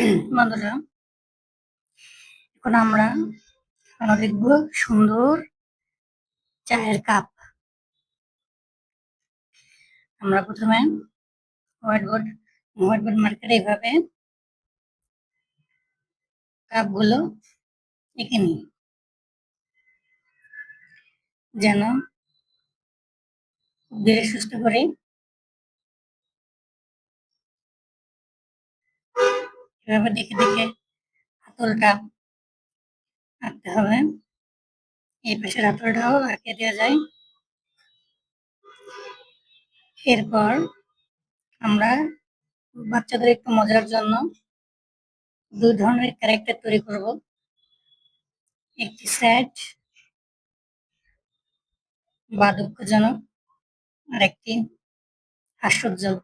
বন্ধুরা, এখন আমরা আমরা দেখব সুন্দর চায়ের কাপ। আমরা প্রথমে হোয়াইট বোর্ড হোয়াইট বোর্ড মার্কেটে এইভাবে কাপগুলো এঁকে নিই, যেন ধীরে সুস্থ করে এভাবে দেখে দেখে হাতলটা আঁকতে হবে। এই পাশের হাতলটাও আঁকে দেওয়া যায়। এরপর আমরা বাচ্চাদের একটু মজার জন্য দুই ধরনের ক্যারেক্টার তৈরি করব। একটি স্যাড বা দুঃখজনক আর একটি হাস্যোজ্জ্বল।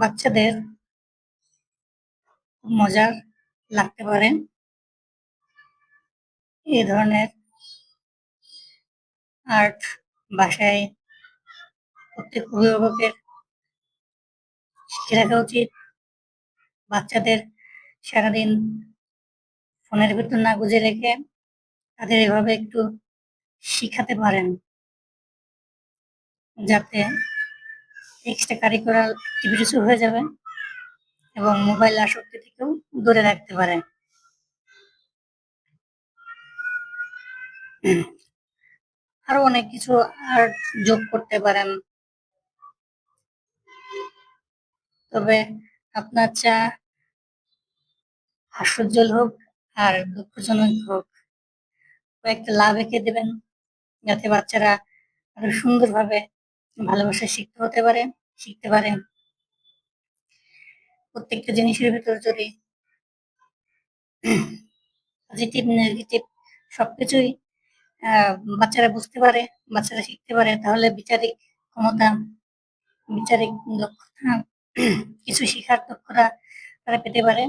বাচ্চাদের মজার লাগতে পারে। এই ধরনের আর্ট বাসায় প্রত্যেক অভিভাবকের শিখে রাখা উচিত। বাচ্চাদের সারাদিন ফোনের ভিতর না গুজে রেখে তাদের এভাবে একটু শিখাতে পারেন। যাতে এক্সট্রা কারিকুলার অ্যাক্টিভিটিসও হয়ে যাবে এবং মোবাইল আসক্তি থেকেও দূরে রাখতে পারে। আরও অনেক কিছু আর্ট যোগ করতে পারেন। তবে আপনার চা হাস্যোজ্জ্বল হোক আর দুঃখজনক হোক, কয়েকটা লাভ এঁকে দেবেন যাতে বাচ্চারা আরও সুন্দরভাবে ভালোবাসা শিখতে হতে পারে, শিখতে পারে। প্রত্যেকটা জিনিসের ভিতর যদি পজিটিভ নেগেটিভ সবকিছুই বাচ্চারা বুঝতে পারে, বাচ্চারা শিখতে পারে, তাহলে বিচারিক ক্ষমতা, বিচারিক দক্ষতা, কিছু শিখার দক্ষতা তারা পেতে পারে।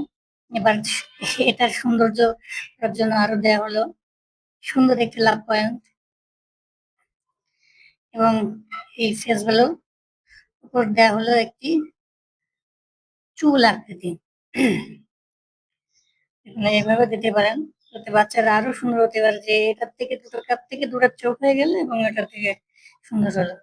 এবার এটার সৌন্দর্য জন্য আরও দেওয়া হলো। সুন্দর একটি লাভ পয়েন্ট এবং এই ফেসগুলো উপর দেওয়া হলো একটি চুল আকৃতি। এভাবে দিতে পারেন, যাতে বাচ্চারা আরও সুন্দর হতে পারে যে এটার থেকে দুটো কাপ থেকে দুটো চোখ হয়ে গেলে এবং এটার থেকে সুন্দর হলো।